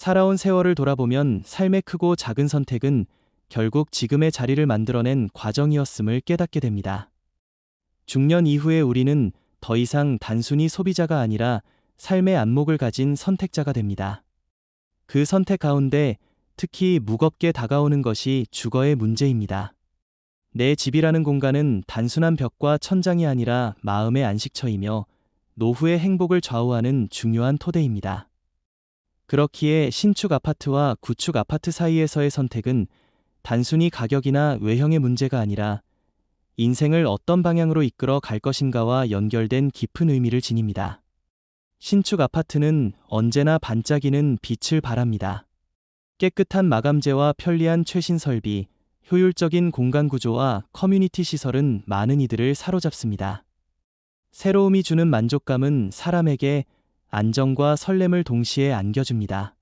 살아온 세월을 돌아보면 삶의 크고 작은 선택은 결국 지금의 자리를 만들어낸 과정이었음을 깨닫게 됩니다. 중년 이후에 우리는 더 이상 단순히 소비자가 아니라 삶의 안목을 가진 선택자가 됩니다. 그 선택 가운데 특히 무겁게 다가오는 것이 주거의 문제입니다. 내 집이라는 공간은 단순한 벽과 천장이 아니라 마음의 안식처이며 노후의 행복을 좌우하는 중요한 토대입니다. 그렇기에 신축 아파트와 구축 아파트 사이에서의 선택은 단순히 가격이나 외형의 문제가 아니라 인생을 어떤 방향으로 이끌어 갈 것인가와 연결된 깊은 의미를 지닙니다. 신축 아파트는 언제나 반짝이는 빛을 발합니다. 깨끗한 마감재와 편리한 최신 설비, 효율적인 공간 구조와 커뮤니티 시설은 많은 이들을 사로잡습니다. 새로움이 주는 만족감은 사람에게 안정과 설렘을 동시에 안겨줍니다.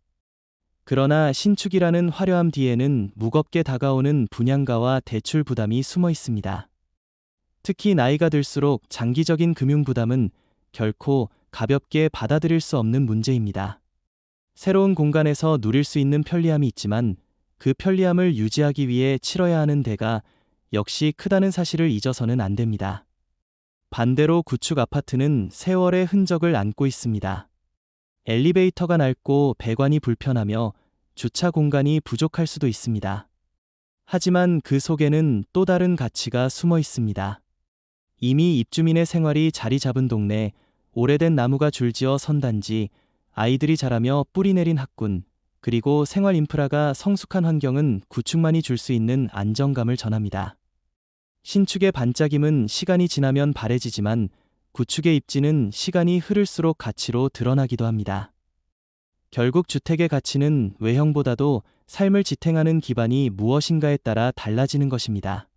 그러나 신축이라는 화려함 뒤에는 무겁게 다가오는 분양가와 대출 부담이 숨어 있습니다. 특히 나이가 들수록 장기적인 금융 부담은 결코 가볍게 받아들일 수 없는 문제입니다. 새로운 공간에서 누릴 수 있는 편리함이 있지만 그 편리함을 유지하기 위해 치러야 하는 대가 역시 크다는 사실을 잊어서는 안 됩니다. 반대로 구축 아파트는 세월의 흔적을 안고 있습니다. 엘리베이터가 낡고 배관이 불편하며 주차 공간이 부족할 수도 있습니다. 하지만 그 속에는 또 다른 가치가 숨어 있습니다. 이미 입주민의 생활이 자리 잡은 동네, 오래된 나무가 줄지어 선단지, 아이들이 자라며 뿌리 내린 학군, 그리고 생활 인프라가 성숙한 환경은 구축만이 줄 수 있는 안정감을 전합니다. 신축의 반짝임은 시간이 지나면 바래지지만 구축의 입지는 시간이 흐를수록 가치로 드러나기도 합니다. 결국 주택의 가치는 외형보다도 삶을 지탱하는 기반이 무엇인가에 따라 달라지는 것입니다.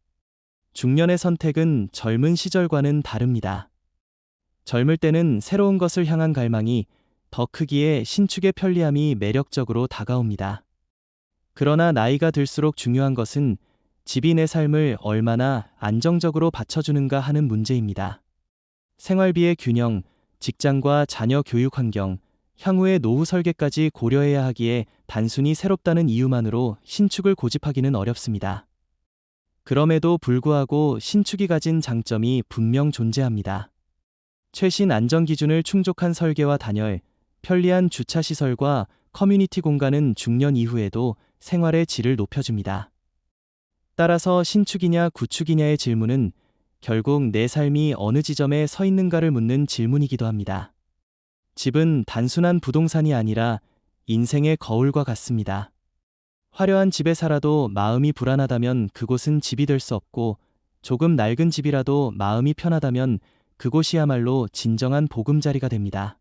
중년의 선택은 젊은 시절과는 다릅니다. 젊을 때는 새로운 것을 향한 갈망이 더 크기에 신축의 편리함이 매력적으로 다가옵니다. 그러나 나이가 들수록 중요한 것은 집이 내 삶을 얼마나 안정적으로 받쳐주는가 하는 문제입니다. 생활비의 균형, 직장과 자녀 교육 환경, 향후의 노후 설계까지 고려해야 하기에 단순히 새롭다는 이유만으로 신축을 고집하기는 어렵습니다. 그럼에도 불구하고 신축이 가진 장점이 분명 존재합니다. 최신 안전 기준을 충족한 설계와 단열, 편리한 주차 시설과 커뮤니티 공간은 중년 이후에도 생활의 질을 높여줍니다. 따라서 신축이냐 구축이냐의 질문은 결국 내 삶이 어느 지점에 서 있는가를 묻는 질문이기도 합니다. 집은 단순한 부동산이 아니라 인생의 거울과 같습니다. 화려한 집에 살아도 마음이 불안하다면 그곳은 집이 될 수 없고 조금 낡은 집이라도 마음이 편하다면 그곳이야말로 진정한 보금자리가 됩니다.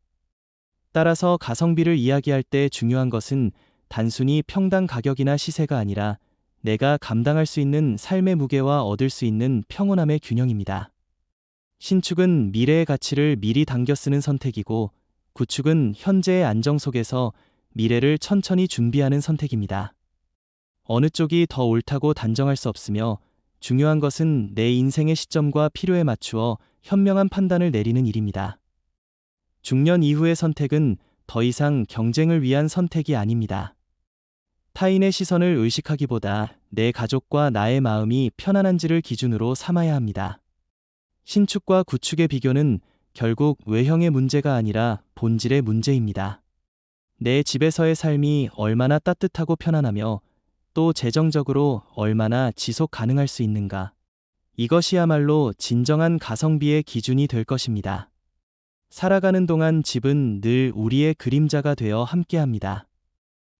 따라서 가성비를 이야기할 때 중요한 것은 단순히 평당 가격이나 시세가 아니라 내가 감당할 수 있는 삶의 무게와 얻을 수 있는 평온함의 균형입니다. 신축은 미래의 가치를 미리 당겨 쓰는 선택이고 구축은 현재의 안정 속에서 미래를 천천히 준비하는 선택입니다. 어느 쪽이 더 옳다고 단정할 수 없으며 중요한 것은 내 인생의 시점과 필요에 맞추어 현명한 판단을 내리는 일입니다. 중년 이후의 선택은 더 이상 경쟁을 위한 선택이 아닙니다. 타인의 시선을 의식하기보다 내 가족과 나의 마음이 편안한지를 기준으로 삼아야 합니다. 신축과 구축의 비교는 결국 외형의 문제가 아니라 본질의 문제입니다. 내 집에서의 삶이 얼마나 따뜻하고 편안하며 또 재정적으로 얼마나 지속 가능할 수 있는가. 이것이야말로 진정한 가성비의 기준이 될 것입니다. 살아가는 동안 집은 늘 우리의 그림자가 되어 함께합니다.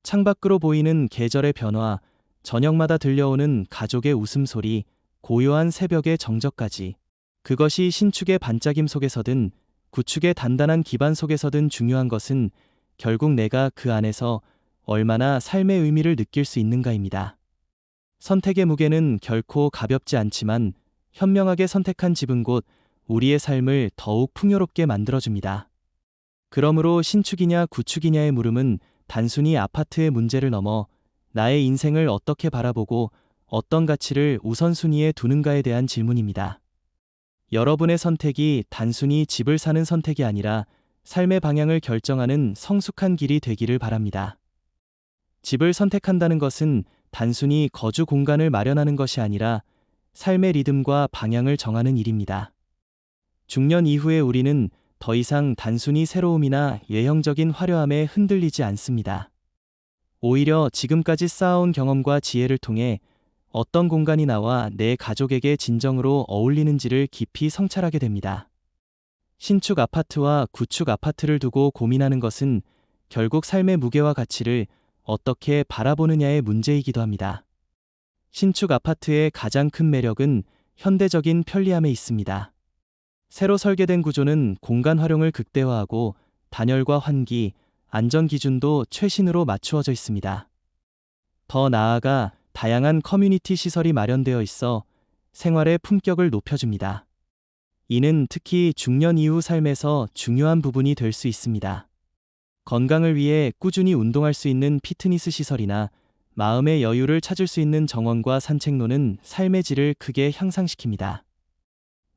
창밖으로 보이는 계절의 변화, 저녁마다 들려오는 가족의 웃음소리, 고요한 새벽의 정적까지. 그것이 신축의 반짝임 속에서든 구축의 단단한 기반 속에서든 중요한 것은 결국 내가 그 안에서 얼마나 삶의 의미를 느낄 수 있는가입니다. 선택의 무게는 결코 가볍지 않지만 현명하게 선택한 집은 곧 우리의 삶을 더욱 풍요롭게 만들어줍니다. 그러므로 신축이냐 구축이냐의 물음은 단순히 아파트의 문제를 넘어 나의 인생을 어떻게 바라보고 어떤 가치를 우선순위에 두는가에 대한 질문입니다. 여러분의 선택이 단순히 집을 사는 선택이 아니라 삶의 방향을 결정하는 성숙한 길이 되기를 바랍니다. 집을 선택한다는 것은 단순히 거주 공간을 마련하는 것이 아니라 삶의 리듬과 방향을 정하는 일입니다. 중년 이후에 우리는 더 이상 단순히 새로움이나 예형적인 화려함에 흔들리지 않습니다. 오히려 지금까지 쌓아온 경험과 지혜를 통해 어떤 공간이 나와 내 가족에게 진정으로 어울리는지를 깊이 성찰하게 됩니다. 신축 아파트와 구축 아파트를 두고 고민하는 것은 결국 삶의 무게와 가치를 어떻게 바라보느냐의 문제이기도 합니다. 신축 아파트의 가장 큰 매력은 현대적인 편리함에 있습니다. 새로 설계된 구조는 공간 활용을 극대화하고 단열과 환기, 안전 기준도 최신으로 맞추어져 있습니다. 더 나아가 다양한 커뮤니티 시설이 마련되어 있어 생활의 품격을 높여줍니다. 이는 특히 중년 이후 삶에서 중요한 부분이 될 수 있습니다. 건강을 위해 꾸준히 운동할 수 있는 피트니스 시설이나 마음의 여유를 찾을 수 있는 정원과 산책로는 삶의 질을 크게 향상시킵니다.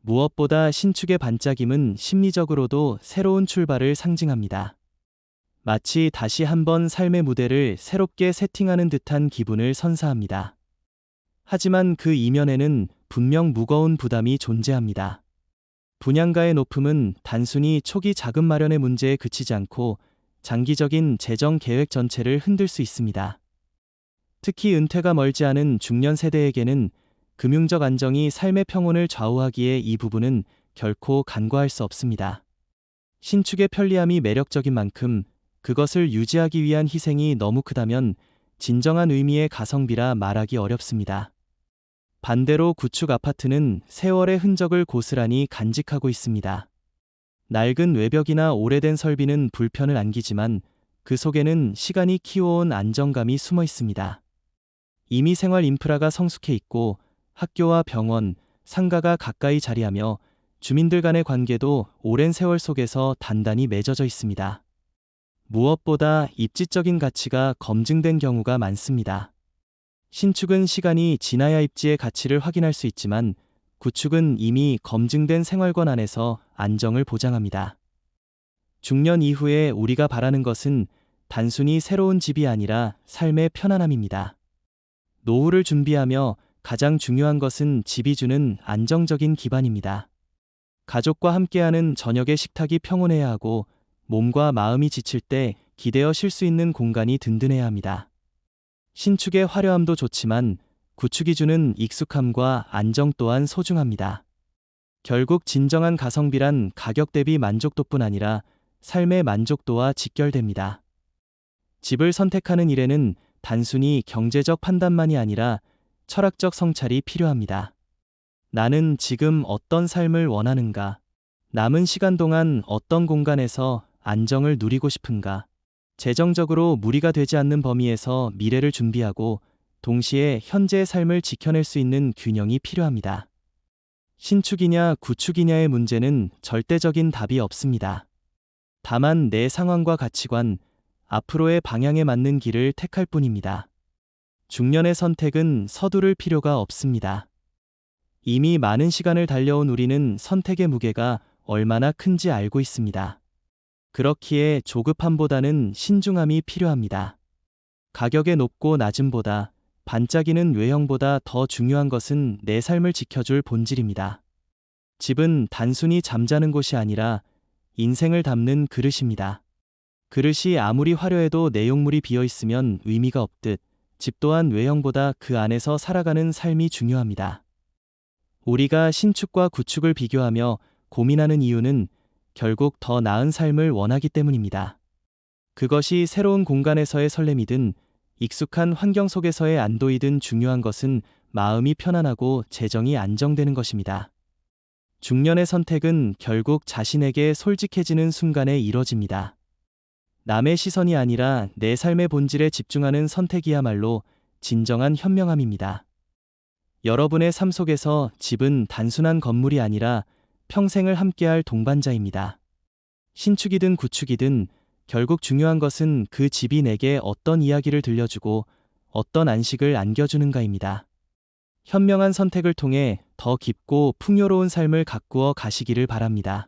무엇보다 신축의 반짝임은 심리적으로도 새로운 출발을 상징합니다. 마치 다시 한번 삶의 무대를 새롭게 세팅하는 듯한 기분을 선사합니다. 하지만 그 이면에는 분명 무거운 부담이 존재합니다. 분양가의 높음은 단순히 초기 자금 마련의 문제에 그치지 않고 장기적인 재정 계획 전체를 흔들 수 있습니다. 특히 은퇴가 멀지 않은 중년 세대에게는 금융적 안정이 삶의 평온을 좌우하기에 이 부분은 결코 간과할 수 없습니다. 신축의 편리함이 매력적인 만큼 그것을 유지하기 위한 희생이 너무 크다면 진정한 의미의 가성비라 말하기 어렵습니다. 반대로 구축 아파트는 세월의 흔적을 고스란히 간직하고 있습니다. 낡은 외벽이나 오래된 설비는 불편을 안기지만 그 속에는 시간이 키워온 안정감이 숨어 있습니다. 이미 생활 인프라가 성숙해 있고 학교와 병원, 상가가 가까이 자리하며 주민들 간의 관계도 오랜 세월 속에서 단단히 맺어져 있습니다. 무엇보다 입지적인 가치가 검증된 경우가 많습니다. 신축은 시간이 지나야 입지의 가치를 확인할 수 있지만 구축은 이미 검증된 생활권 안에서 안정을 보장합니다. 중년 이후에 우리가 바라는 것은 단순히 새로운 집이 아니라 삶의 편안함입니다. 노후를 준비하며 가장 중요한 것은 집이 주는 안정적인 기반입니다. 가족과 함께하는 저녁의 식탁이 평온해야 하고 몸과 마음이 지칠 때 기대어 쉴 수 있는 공간이 든든해야 합니다. 신축의 화려함도 좋지만 구축이 주는 익숙함과 안정 또한 소중합니다. 결국 진정한 가성비란 가격 대비 만족도뿐 아니라 삶의 만족도와 직결됩니다. 집을 선택하는 일에는 단순히 경제적 판단만이 아니라 철학적 성찰이 필요합니다. 나는 지금 어떤 삶을 원하는가? 남은 시간 동안 어떤 공간에서 안정을 누리고 싶은가? 재정적으로 무리가 되지 않는 범위에서 미래를 준비하고 동시에 현재의 삶을 지켜낼 수 있는 균형이 필요합니다. 신축이냐 구축이냐의 문제는 절대적인 답이 없습니다. 다만 내 상황과 가치관, 앞으로의 방향에 맞는 길을 택할 뿐입니다. 중년의 선택은 서두를 필요가 없습니다. 이미 많은 시간을 달려온 우리는 선택의 무게가 얼마나 큰지 알고 있습니다. 그렇기에 조급함보다는 신중함이 필요합니다. 가격의 높고 낮음보다 반짝이는 외형보다 더 중요한 것은 내 삶을 지켜줄 본질입니다. 집은 단순히 잠자는 곳이 아니라 인생을 담는 그릇입니다. 그릇이 아무리 화려해도 내용물이 비어 있으면 의미가 없듯 집 또한 외형보다 그 안에서 살아가는 삶이 중요합니다. 우리가 신축과 구축을 비교하며 고민하는 이유는 결국 더 나은 삶을 원하기 때문입니다. 그것이 새로운 공간에서의 설렘이든 익숙한 환경 속에서의 안도이든 중요한 것은 마음이 편안하고 재정이 안정되는 것입니다. 중년의 선택은 결국 자신에게 솔직해지는 순간에 이뤄집니다. 남의 시선이 아니라 내 삶의 본질에 집중하는 선택이야말로 진정한 현명함입니다. 여러분의 삶 속에서 집은 단순한 건물이 아니라 평생을 함께할 동반자입니다. 신축이든 구축이든 결국 중요한 것은 그 집이 내게 어떤 이야기를 들려주고 어떤 안식을 안겨주는가입니다. 현명한 선택을 통해 더 깊고 풍요로운 삶을 가꾸어 가시기를 바랍니다.